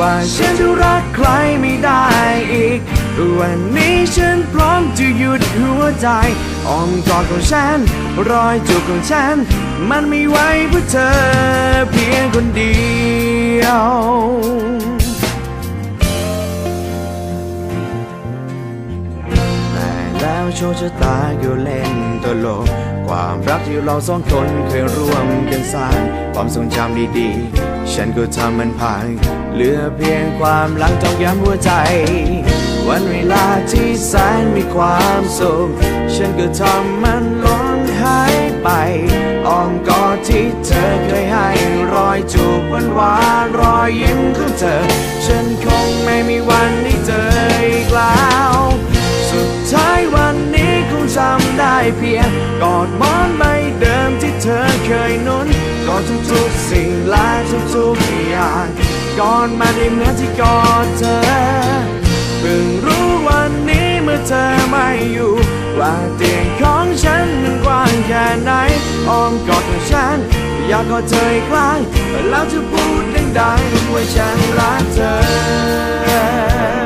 ว่าฉันจะรักใครไม่ได้อีก วันนี้ฉันพร้อมจะหยุดหัวใจอ้อมกอดของฉัน รอยจูบของฉัน มันไม่ไว้เพื่อเธอเพียงคนเดียวแต่แล้วโชคชะตาก็เล่นตลก ความรักที่เราสองคนเคยร่วมกันสร้าง ความทรงจำดีๆ ฉันก็ทำมันพัง เหลือเพียงความหลังจองย้ำหัวใจ วันเวลาที่แสนมีความสุข ฉันก็ทำมันล้นหายไปอ้อมกอดที่เธอเคยให้รอยจูบหวานวารอยยิ้มของเธอ ทุกๆสิ่งและทุกๆอย่างกอดมาได้เหมือนที่กอดเธอเพิ่งรู้วันนี้เมื่อเธอไม่อยู่ ว่าเตียงของฉันมันกว้างแค่ไหนอ้อมกอดของฉัน อยากกอดเธออีกครั้งแล้วจะพูดดังๆว่าฉันรักเธอ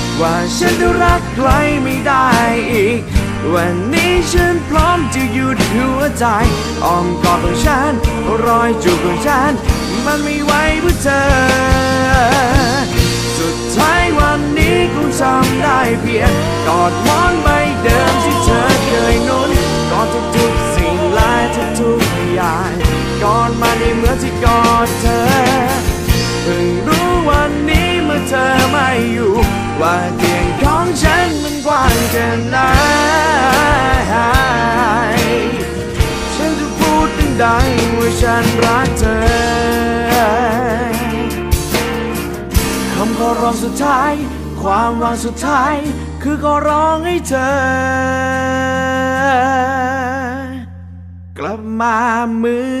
ว่าฉันจะรักใครไม่ได้อีก วันนี้ฉันพร้อมจะหยุดหัวใจอ้อมกอดของฉัน รอยจูบของฉัน มันไม่ไหวเพื่อเธอ สุดท้ายวันนี้คงจำได้เพียงกอดมอนใบ สุดท้าย ความหวังสุดท้าย คือก็ร้องให้เธอ กลับมาเหมือน